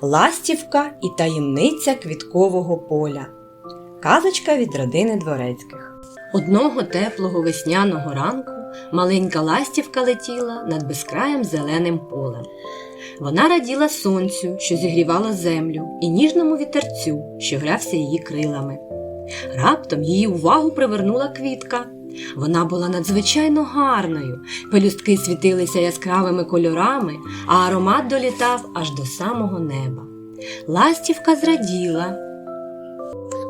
Ластівка і таємниця квіткового поля. Казочка від родини дворецьких. Одного теплого весняного ранку маленька ластівка летіла над безкраєм зеленим полем. Вона раділа сонцю, що зігрівало землю, і ніжному вітерцю, що грався її крилами. Раптом її увагу привернула квітка. Вона була надзвичайно гарною, пелюстки світилися яскравими кольорами, а аромат долітав аж до самого неба. Ластівка зраділа.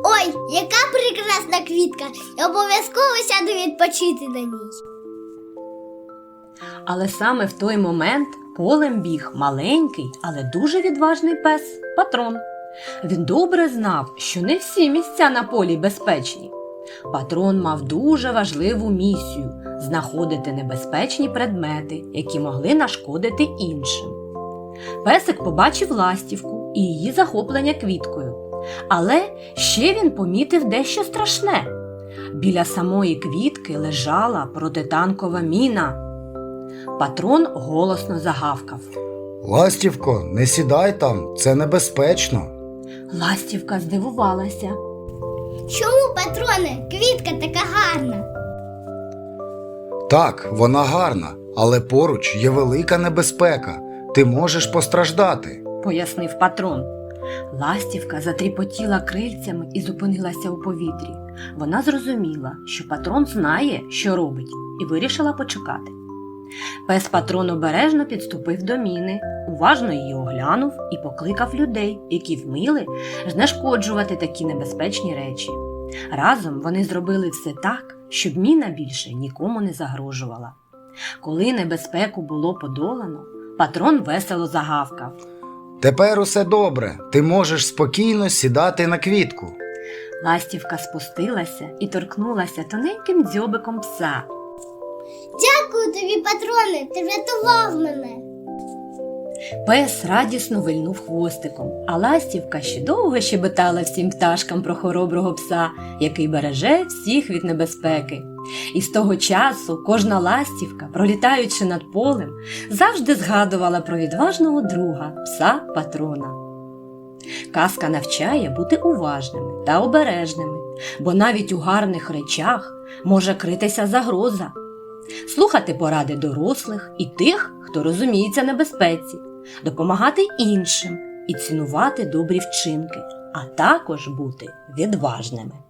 Ой, яка прекрасна квітка! Я обов'язково сяду відпочити на ній. Але саме в той момент полем біг маленький, але дуже відважний пес патрон. Він добре знав, що не всі місця на полі безпечні. Патрон мав дуже важливу місію знаходити небезпечні предмети, які могли нашкодити іншим. Песик побачив ластівку і її захоплення квіткою. Але ще він помітив дещо страшне. Біля самої квітки лежала протитанкова міна. Патрон голосно загавкав. Ластівко, не сідай там, це небезпечно. Ластівка здивувалася. Чому, патроне, квітка така гарна? Так, вона гарна, але поруч є велика небезпека. Ти можеш постраждати. пояснив патрон. Ластівка затріпотіла крильцями і зупинилася у повітрі. Вона зрозуміла, що патрон знає, що робить, і вирішила почекати. Пес патрон обережно підступив до міни, уважно її оглянув і покликав людей, які вміли знешкоджувати такі небезпечні речі. Разом вони зробили все так, щоб міна більше нікому не загрожувала. Коли небезпеку було подолано, патрон весело загавкав. Тепер усе добре. Ти можеш спокійно сідати на квітку. Ластівка спустилася і торкнулася тоненьким дзьобиком пса. Дякую тобі, патроне, ти врятував мене. Пес радісно вильнув хвостиком, а ластівка ще довго щебетала всім пташкам про хороброго пса, який береже всіх від небезпеки. І з того часу кожна ластівка, пролітаючи над полем, завжди згадувала про відважного друга пса патрона. Казка навчає бути уважними та обережними, бо навіть у гарних речах може критися загроза. Слухати поради дорослих і тих, хто розуміється на безпеці, допомагати іншим і цінувати добрі вчинки, а також бути відважними.